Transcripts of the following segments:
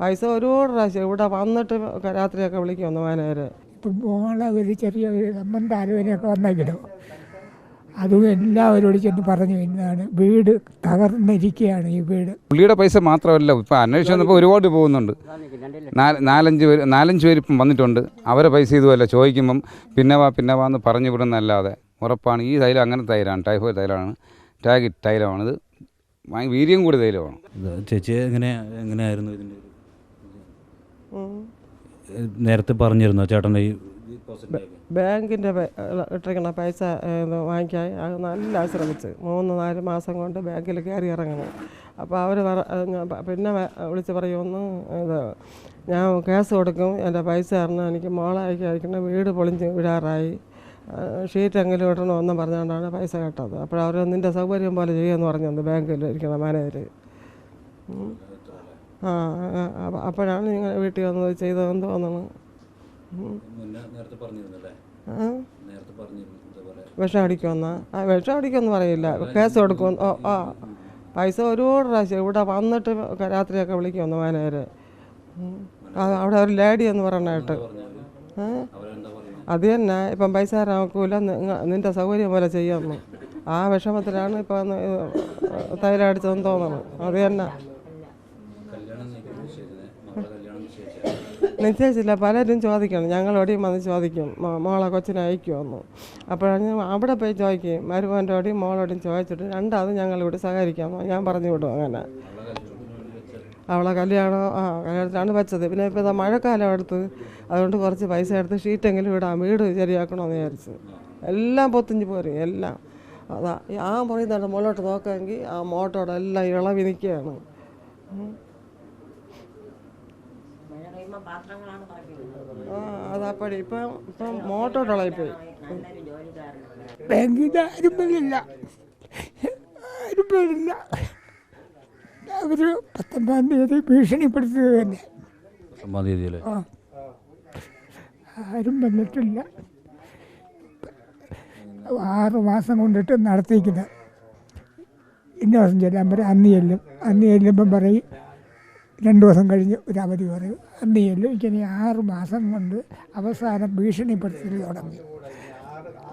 പൈസ ഒരുപാട് പ്രാവശ്യം. ഇവിടെ വന്നിട്ട് രാത്രിയൊക്കെ വിളിക്കും ഒന്ന് ഇപ്പം മോളെ ഒരു ചെറിയ ഒരു ആലോചനയൊക്കെ വന്നെങ്കിലും അതും എല്ലാവരോടും ചെന്ന് പറഞ്ഞു ഇന്നാണ് വീട് തകർന്നിരിക്കുകയാണ് ഈ വീട്. പുള്ളിയുടെ പൈസ മാത്രമല്ല ഇപ്പം അന്വേഷിച്ച് വന്നപ്പോൾ ഒരുപാട് പോകുന്നുണ്ട്. നാലഞ്ച് പേര് നാലഞ്ച് പേര് ഇപ്പം വന്നിട്ടുണ്ട്. അവരെ പൈസ ഇതുമല്ല ചോദിക്കുമ്പം പിന്നെ വാ പിന്നെ വാന്ന് പറഞ്ഞു വിടുന്നല്ലാതെ ഉറപ്പാണ് ഈ തൈലം അങ്ങനെ തൈലാണ് ടൈഫോയിഡ് തൈലമാണ് ടാഗി തൈലമാണിത്. വീര്യം കൂടി തൈലമാണ്. ചേച്ചി എങ്ങനെ എങ്ങനെയായിരുന്നു ഇതിന്റെ നേരത്തെ പറഞ്ഞിരുന്നു ചേട്ടന്റെ ഈ ബാങ്കിന്റെ ഇട്ടിരിക്കുന്ന പൈസ വാങ്ങിക്കാൻ അത് നല്ല ശ്രമിച്ച്. മൂന്ന് നാല് മാസം കൊണ്ട് ബാങ്കിൽ കയറി ഇറങ്ങണം അപ്പോൾ അവർ പിന്നെ വിളിച്ച് പറയുമെന്ന് ഇത് ഞാൻ കേസ് കൊടുക്കും എന്റെ പൈസ തരണം എനിക്ക് മോളായി അയക്കി അയക്കണം വീട് പൊളിഞ്ഞ് വിടാറായി. ഷീറ്റെങ്കിലും ഇടണമെന്ന് പറഞ്ഞുകൊണ്ടാണ് പൈസ കേട്ടത്. അപ്പോഴവർ നിന്റെ സൗകര്യം പോലെ ചെയ്യുമെന്ന് പറഞ്ഞു ബാങ്കിൽ ഇരിക്കുന്ന മാനേജർ അപ്പോഴാണ് നിങ്ങൾ വീട്ടിൽ വന്നത് ചെയ്തതെന്ന് ഇതേപോലെ. വിഷം അടിക്കുമെന്ന് ആ വിഷം അടിക്കുമെന്ന് പറയില്ല. കേസ് കൊടുക്കും ഓ ആ. പൈസ ഒരുപാട് പ്രാവശ്യം ഇവിടെ വന്നിട്ട് രാത്രിയൊക്കെ വിളിക്കുമെന്ന് മാനേജർ അവിടെ ഒരു ലേഡി എന്ന് പറയണായിട്ട് പറയുന്നത് അത് തന്നെ. ഇപ്പം പൈസ തരാൻ നിന്റെ സൗകര്യം പോലെ ചെയ്യാമെന്ന് ആ വിഷമത്തിലാണ് ഇപ്പം തൈലടിച്ചതെന്ന് തോന്നണം തോന്നുന്നു അത് തന്നെ കല്യാണം നിശ്ചയിച്ചത് മകളുടെ കല്യാണം നിശ്ചയിച്ചത് നിശ്ചയിച്ചില്ല പലരും ചോദിക്കണം ഞങ്ങളോടെയും വന്ന് ചോദിക്കും. മോളെ കൊച്ചിനെ അയക്കുമെന്ന് അപ്പോഴാണ് അവിടെ പോയി ചോദിക്കും മരുമോന്റെയോടെയും മോളോടെയും ചോദിച്ചിട്ട് രണ്ടാമത് ഞങ്ങളിവിടെ സഹകരിക്കാമോ ഞാൻ പറഞ്ഞു വിടും അങ്ങനെ. അവളെ കല്യാണം ആ കല്യാണത്തിലാണ് വെച്ചത്. പിന്നെ ഇപ്പോൾ ഇതാ മഴക്കാലം എടുത്ത് അതുകൊണ്ട് കുറച്ച് പൈസ എടുത്ത് ഷീറ്റെങ്കിലും ഇടാം. വീട് ശരിയാക്കണമെന്ന് വിചാരിച്ചു. എല്ലാം പൊത്തിഞ്ഞ് പോരും. എല്ലാം. അതാ ആ മുറി തന്നെ മുകളിലോട്ട് നോക്കാമെങ്കിൽ ആ മോട്ടോടെ എല്ലാം ഇളവി നിൽക്കുകയാണ്. അതപ്പടി ഇപ്പം ഇപ്പം മോട്ടോട്ട് ഇളകിപ്പോയി. ബാങ്കിൽ ആരും വരില്ല ആരും വരില്ല അവർ പത്തൊമ്പതാം തീയതി ഭീഷണിപ്പെടുത്തിയത് തന്നെ. ആ. ആരും വന്നിട്ടില്ല. ആറ് മാസം കൊണ്ടിട്ട് നടത്തിക്കുന്നത് ഇന്ന ദിവസം ചെല്ലാൻ പറയും അന്ന് ചെല്ലും. അന്ന് ചെല്ലുമ്പം പറയും രണ്ട് ദിവസം കഴിഞ്ഞ് ഒരു അവധി പറയും. അന്ന് ചെല്ലും ഇങ്ങനെ ആറ് മാസം കൊണ്ട് അവസാനം ഭീഷണിപ്പെടുത്തി തുടങ്ങി.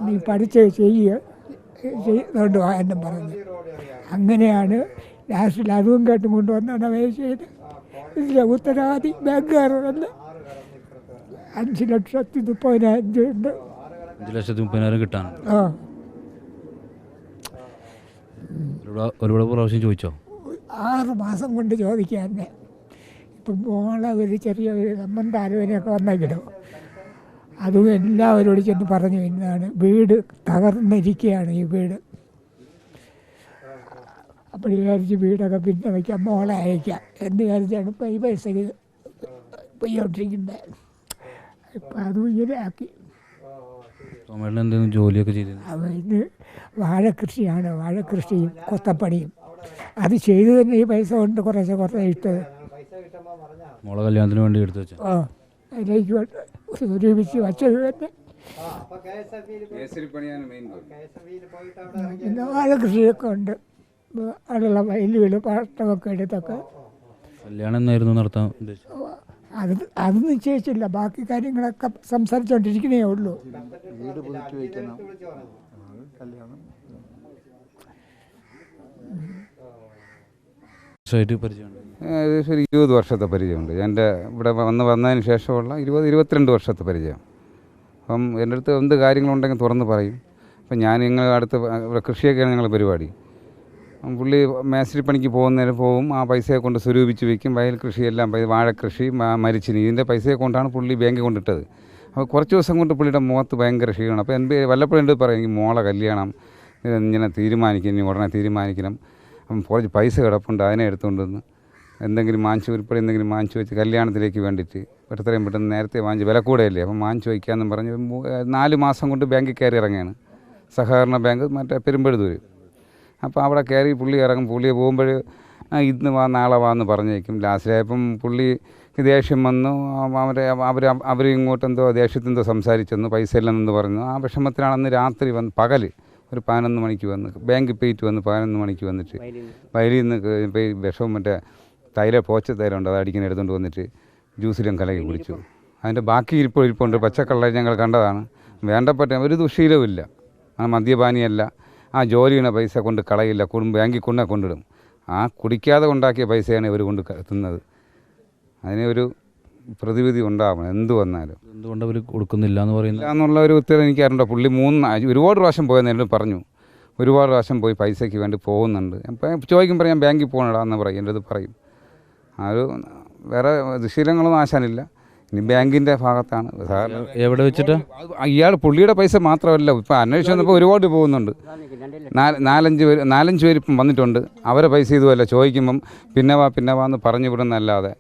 നീ പഠിച്ച് ചെയ്യുക ചെയ്തുകൊണ്ട് എന്നും പറഞ്ഞു. അങ്ങനെയാണ് ലാസ്റ്റിൽ അതും കേട്ടും കൊണ്ടുവന്നാണ് അവയെ ചെയ്ത് ഇതിലെ ഉത്തരവാദി ബാങ്കുകാരോടല്ല അഞ്ച് ലക്ഷത്തി മുപ്പതിനായിരം രൂപയുണ്ട്. അഞ്ച് ലക്ഷത്തി മുപ്പതിനായിരം കിട്ടാൻ. ആ. ഒരുപാട് പ്രാവശ്യം ചോദിച്ചോ? ആറ് മാസം കൊണ്ട് ചോദിക്കാൻ. മോളെ ഒരു ചെറിയ സംബന്ധ ആലോചനയൊക്കെ വന്നെങ്കിലും അതും എല്ലാവരോട് ചെന്ന് പറഞ്ഞു ഇന്നാണ് വീട് തകർന്നിരിക്കുകയാണ് ഈ വീട്. അപ്പോൾ വിചാരിച്ച് വീടൊക്കെ പിന്നെ വയ്ക്കാം മോളെ അയക്കാം. എന്ന് വിചാരിച്ചാണ് ഇപ്പോൾ ഈ പൈസ പോയിക്കൊണ്ടിരിക്കുന്നത് ഇപ്പം അതും ഇങ്ങനെ ആക്കി. ജോലിയൊക്കെ ചെയ്തു അവന് വാഴക്കൃഷിയാണ് വാഴക്കൃഷിയും കൊത്തപ്പണിയും. അത് ചെയ്തു തന്നെ ഈ പൈസ കൊണ്ട് കുറച്ച് കുറച്ച് ഇട്ടത് മോളെ കല്യാണത്തിന് വേണ്ടി എടുത്തു വെച്ചു. ആ അതിലേക്ക് സ്വരൂപിച്ച് വച്ചത് തന്നെ. പിന്നെ വാഴക്കൃഷിയൊക്കെ ഉണ്ട്. അവിടെയുള്ള വയലുകൾ പാട്ടമൊക്കെ എടുത്തൊക്കെ. കല്യാണം എന്നായിരുന്നു നടത്താൻ അത് അത് നിശ്ചയിച്ചില്ല ബാക്കി കാര്യങ്ങളൊക്കെ സംസാരിച്ചുകൊണ്ടിരിക്കണേ ഉള്ളൂ. വർഷമായിട്ട് പരിചയമുണ്ട്. ഏകദേശം ഒരു ഇരുപത് വർഷത്തെ പരിചയമുണ്ട്. എന്റെ ഇവിടെ വന്ന് വന്നതിന് ശേഷമുള്ള ഇരുപത് ഇരുപത്തിരണ്ട് വർഷത്തെ പരിചയം. അപ്പം എന്റെ അടുത്ത് എന്ത് കാര്യങ്ങളുണ്ടെങ്കിൽ തുറന്ന് പറയും. അപ്പം ഞാൻ നിങ്ങൾ അടുത്ത് ഇവിടെ കൃഷിയൊക്കെയാണ് ഞങ്ങൾ പരിപാടി. പുള്ളി മേസ്ത്രി പണിക്ക് പോകുന്നതിന് പോകും ആ പൈസയെ കൊണ്ട് സ്വരൂപിച്ച് വയ്ക്കും വയൽ കൃഷിയെല്ലാം വാഴക്കൃഷി മരിച്ചിനി ഇതിന്റെ പൈസയെ കൊണ്ടാണ് പുള്ളി ബാങ്കിൽ കൊണ്ടിട്ടത്. അപ്പോൾ കുറച്ച് ദിവസം കൊണ്ട് പുള്ളിയുടെ മുഖത്ത് ഭയങ്കര ക്ഷീണം അപ്പോൾ എന്റെ വല്ലപ്പോഴും എന്റെ പറയും മോളെ കല്യാണം ഇങ്ങനെ തീരുമാനിക്കണം ഉടനെ തീരുമാനിക്കണം. അപ്പം കുറച്ച് പൈസ കിടപ്പുണ്ട് അതിനെ എടുത്തുകൊണ്ട് വന്ന് എന്തെങ്കിലും മാഞ്ചു ഉൾപ്പെടെ എന്തെങ്കിലും മാഞ്ചു വെച്ച് കല്യാണത്തിലേക്ക് വേണ്ടിയിട്ട് എത്രയും പെട്ടെന്ന് നേരത്തെ വാങ്ങിച്ച് വില കൂടെയല്ലേ? അപ്പം മാഞ്ചു വയ്ക്കാമെന്നും പറഞ്ഞ് നാല് മാസം കൊണ്ട് ബാങ്കിൽ കയറി ഇറങ്ങിയാണ് സഹകരണ ബാങ്ക് മറ്റേ പെരുമ്പഴുതൂർ അപ്പോൾ അവിടെ കയറി പുള്ളി ഇറങ്ങും. പുള്ളി പോകുമ്പോൾ ഇന്ന് വാ നാളെ വാ എന്ന് പറഞ്ഞേക്കും. ലാസ്റ്റിലായപ്പം പുള്ളി ദേഷ്യം വന്നു. അവരെ അവർ അവർ ഇങ്ങോട്ടെന്തോ ദേഷ്യത്തെന്തോ സംസാരിച്ചെന്നു പൈസ ഇല്ലെന്നു പറഞ്ഞു. ആ വിഷമത്തിലാണ് അന്ന് രാത്രി വന്ന് പകൽ ഒരു പതിനൊന്ന് മണിക്ക് വന്ന് ബാങ്കിൽ പോയിട്ട് വന്ന് പതിനൊന്ന് മണിക്ക് വന്നിട്ട് വയലിൽ നിന്ന്. വിഷവും മറ്റേ തൈല പോച്ച തൈലുണ്ട് അത് അടിക്കുന്ന എടുത്തുകൊണ്ട് വന്നിട്ട് ജ്യൂസിലും കലക്കി കുടിച്ചു. അതിന്റെ ബാക്കി ഇരിപ്പ് ഇരിപ്പുണ്ട്. പച്ചക്കള്ള ഞങ്ങൾ കണ്ടതാണ്. വേണ്ടപ്പെട്ട ഒരു ദുശീലവുമില്ല ആ മദ്യപാനിയല്ല. ആ ജോലി പൈസ കൊണ്ട് കളയില്ല. കുടുംബ ബാങ്കിൽ കൊണ്ടേ കൊണ്ടിടും. ആ കുടിക്കാതെ ഉണ്ടാക്കിയ പൈസയാണ് ഇവർ കൊണ്ട് തിന്നത്. അതിന് ഒരു പ്രതിവിധി ഉണ്ടാവണം. എന്ത് വന്നാലും. എന്തുകൊണ്ട് അവർ കൊടുക്കുന്നില്ല എന്ന് പറയുന്നത്? എന്നുള്ള ഒരു ഉത്തരം എനിക്ക് അറിയണ്ട പുള്ളി മൂന്ന് ഒരുപാട് പ്രാവശ്യം പോയെന്ന് എന്നോട് പറഞ്ഞു. ഒരുപാട് പ്രാവശ്യം പോയി പൈസയ്ക്ക് വേണ്ടി പോകുന്നുണ്ട്. അപ്പം ചോദിക്കുമ്പോൾ ഞാൻ ബാങ്കിൽ പോകണടാ എന്ന് പറയും. എന്റെ അത് പറയും. ആ ഒരു വേറെ ദുശീലങ്ങളൊന്നും ആശാനില്ല ഇനി ബാങ്കിന്റെ ഭാഗത്താണ്. എവിടെ വെച്ചിട്ട്? ഇയാൾ പുള്ളിയുടെ പൈസ മാത്രമല്ല ഇപ്പം അന്വേഷിച്ച് വന്നപ്പോൾ ഒരുപാട് പോകുന്നുണ്ട്. നാല് നാലഞ്ച് പേര് നാലഞ്ച് പേര് ഇപ്പം വന്നിട്ടുണ്ട്. അവരെ പൈസ ഇതുമല്ല ചോദിക്കുമ്പം പിന്നെ വാ പിന്നെ വാ എന്ന് പറഞ്ഞു വിടുന്നല്ലാതെ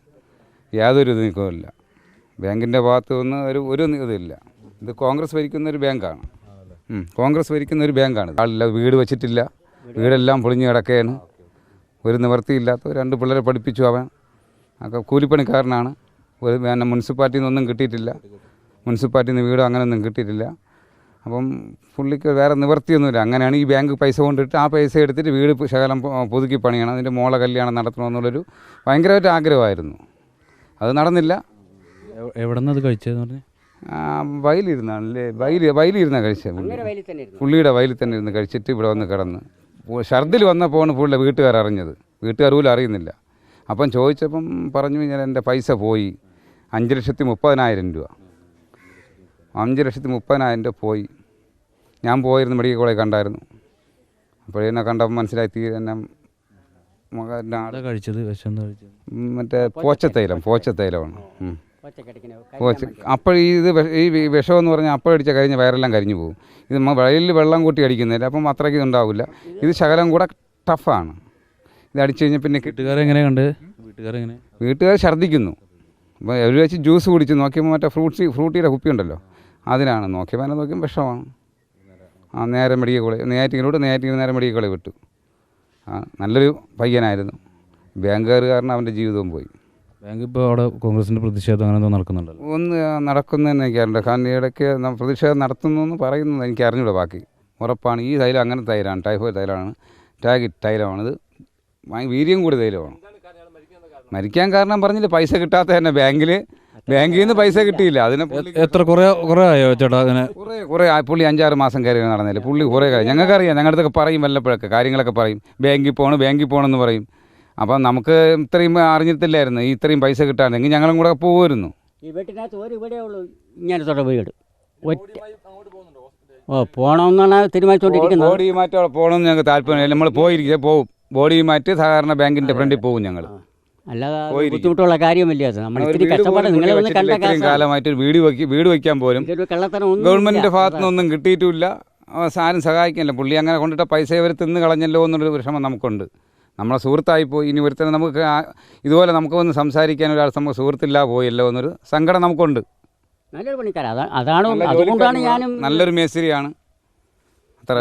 യാതൊരു ഇത് നീക്കവുമില്ല ബാങ്കിന്റെ ഭാഗത്ത് നിന്ന് ഒരു ഒരു ഇതില്ല ഇത് കോൺഗ്രസ് ഭരിക്കുന്ന ഒരു ബാങ്കാണ്. കോൺഗ്രസ് ഭരിക്കുന്ന ഒരു ബാങ്കാണ് ആളില്ല വീട് വെച്ചിട്ടില്ല. വീടെല്ലാം പൊളിഞ്ഞ് കിടക്കുകയാണ് ഒരു നിവൃത്തിയില്ലാത്ത രണ്ട് പിള്ളേരെ പഠിപ്പിച്ചു അവൻ. ഒക്കെ കൂലിപ്പണിക്കാരനാണ്. ഒരു പിന്നെ മുനിസിപ്പാലിറ്റിയിൽ നിന്നൊന്നും കിട്ടിയിട്ടില്ല. മുനിസിപ്പാലിറ്റിയിൽ നിന്ന് വീടോ അങ്ങനെയൊന്നും കിട്ടിയിട്ടില്ല. അപ്പം പുള്ളിക്ക് വേറെ നിവർത്തിയൊന്നുമില്ല അങ്ങനെയാണ് ഈ ബാങ്ക് പൈസ കൊണ്ടിട്ട് ആ പൈസ എടുത്തിട്ട് വീട് ശകലം പുതുക്കി പണിയണം. അതിന്റെ മോളെ കല്യാണം നടത്തണമെന്നുള്ളൊരു ഭയങ്കരമായിട്ട് ആഗ്രഹമായിരുന്നു. അത് നടന്നില്ല. എവ്- എവിടെ നിന്ന് അത് കഴിച്ചതെന്ന് പറഞ്ഞു? വയലിരുന്നാണല്ലേ? വയൽ വയലിരുന്ന കഴിച്ചത് പുള്ളി. പുള്ളിയുടെ വയലിൽ തന്നെ ഇരുന്ന് കഴിച്ചിട്ട് ഇവിടെ വന്ന് കിടന്ന്. ഷർദിൽ ഛർദിൽ വന്നപ്പോഴാണ് പുള്ളിയുടെ വീട്ടുകാർ അറിഞ്ഞത്. വീട്ടുകാർ പോലും അറിയുന്നില്ല. അപ്പം ചോദിച്ചപ്പം പറഞ്ഞു ഞാൻ എന്റെ പൈസ പോയി. അഞ്ച് ലക്ഷത്തി മുപ്പതിനായിരം രൂപ. അഞ്ച് ലക്ഷത്തി മുപ്പതിനായിരം രൂപ പോയി. ഞാൻ പോയിരുന്നു മെഡിക്കൽ കോളേജ് കണ്ടായിരുന്നു. അപ്പോഴെന്നെ കണ്ടപ്പോൾ മനസ്സിലായി തീരെ എന്നെ എന്നെ കഴിച്ചത്? മറ്റേ പോച്ചത്തൈലം പോച്ചത്തൈലമാണ്. പോച്ച അപ്പോൾ ഈ ഇത് ഈ വിഷം എന്ന് പറഞ്ഞാൽ അപ്പോഴടിച്ച കഴിഞ്ഞ വയറെല്ലാം കരിഞ്ഞു പോകും. ഇത് നമ്മൾ വയലിൽ വെള്ളം കൂട്ടി അടിക്കുന്നില്ല അപ്പം അത്രയ്ക്ക് ഉണ്ടാവില്ല ഇത് ശകലം കൂടെ ടഫാണ്. ഇത് അടിച്ചു കഴിഞ്ഞാൽ പിന്നെ വീട്ടുകാരെ എങ്ങനെ കണ്ട്? വീട്ടുകാരെങ്ങനെ വീട്ടുകാർ ഛർദ്ദിക്കുന്നു. അപ്പോൾ ഒരു വെച്ച് ജ്യൂസ് കുടിച്ച് നോക്കിയപ്പോൾ മറ്റേ ഫ്രൂട്ട്സ് ഫ്രൂട്ടിയുടെ കുപ്പി ഉണ്ടല്ലോ അതിനാണ് നോക്കിയപ്പോൾ അതിനെ നോക്കിയും വിഷമാണ്. ആ നേരെ മെഡിക്കൽ കോളേജ് നെയ്യാറ്റിങ്ങിലൂടെ നെയ്യാറ്റിങ്ങിൽ നേരെ മെഡിക്കൽ കോളേജ് വിട്ടു. ആ നല്ലൊരു പയ്യനായിരുന്നു. ബാങ്കുകാർ കാരണം അവന്റെ ജീവിതവും പോയി. ബാങ്ക് ഇപ്പോൾ അവിടെ കോൺഗ്രസിന്റെ പ്രതിഷേധം അങ്ങനെ എന്തോ നടക്കുന്നുണ്ടല്ലോ. ഒന്ന് നടക്കുന്നതെന്ന് എനിക്കറിയില്ല കാരണം ഇടയ്ക്ക് പ്രതിഷേധം നടത്തുന്നു എന്ന് പറയുന്നത് എനിക്ക് അറിഞ്ഞൂടാ ബാക്കി. ഉറപ്പാണ്. ഈ തൈലം അങ്ങനെ തൈലാണ് ടൈഫോയിഡ് തൈലമാണ്. ടാഗിറ്റ് തൈലമാണിത്. വീര്യം കൂടി തൈലമാണ് മരിക്കാൻ കാരണം? പറഞ്ഞില്ല പൈസ കിട്ടാത്ത തന്നെ ബാങ്കിൽ ബാങ്കിൽ നിന്ന് പൈസ കിട്ടിയില്ല. അതിന് എത്ര കുറേ കുറേ ആയോ ചേട്ടാ അങ്ങനെ? കുറേ കുറേ പുള്ളി അഞ്ചാറ് മാസം കയറി നടന്നില്ല പുള്ളി കുറേ കാര്യം ഞങ്ങൾക്കറിയാം. ഞങ്ങളുടെ അടുത്തൊക്കെ പറയും വല്ലപ്പോഴൊക്കെ കാര്യങ്ങളൊക്കെ പറയും. ബാങ്കിൽ പോകണം ബാങ്കിൽ പോകണമെന്ന് പറയും. അപ്പം നമുക്ക് ഇത്രയും അറിഞ്ഞിട്ടില്ലായിരുന്നു. ഈ ഇത്രയും പൈസ കിട്ടാനെങ്കിൽ ഞങ്ങളും കൂടെ പോകുമായിരുന്നു ഈ വീട്ടിനകത്ത് ഒരു വീടേ ഉള്ളൂ. ഇങ്ങനത്തെ വീട്. ഒറ്റ ഓ പോണമെന്നാണ് തീരുമാനിച്ചുകൊണ്ടിരിക്കുന്നത് ബോഡി മാറ്റം പോകണമെന്ന് ഞങ്ങൾക്ക് താല്പര്യമില്ല. നമ്മൾ പോയിരിക്കുക പോകും ബോഡി മാറ്റി സാധാരണ ബാങ്കിന്റെ ഫ്രണ്ടിൽ പോകും ഞങ്ങൾ അല്ലാതെ. ബുദ്ധിമുട്ടുള്ള കാര്യമില്ല അത്. നമ്മൾ ഒരു ഇത്തിരി വീട് കഷ്ടപ്പാട് പോലും നിങ്ങളെ ഒന്ന് കണ്ട കാലമായിട്ട് വീട് വെക്കി വീട് വെക്കാൻ പോലും ഗവൺമെന്റിന്റെ. ഭാഗത്തു നിന്നൊന്നും കിട്ടിയിട്ടില്ല. ആരും സഹായിക്കില്ല. പുള്ളി അങ്ങനെ കൊണ്ടിട്ട പൈസ ഇവർ തിന്ന് കളഞ്ഞല്ലോ എന്നൊരു വിഷമം നമുക്കുണ്ട്. നമ്മളെ സുഹൃത്തായി പോയി. ഇനി ഒരുത്തനെ നമുക്ക് ഇതുപോലെ നമുക്ക് വന്ന് സംസാരിക്കാൻ ഒരാൾ നമുക്ക് സുഹൃത്തില്ല പോയല്ലോ എന്നൊരു സങ്കടം നമുക്കുണ്ട്. നല്ലൊരു പണിക്കാരൻ. അതാ- അതാണ് അതുകൊണ്ടാണ് ഞാനും നല്ലൊരു മേസ്തിരിയാണ്. അത്ര.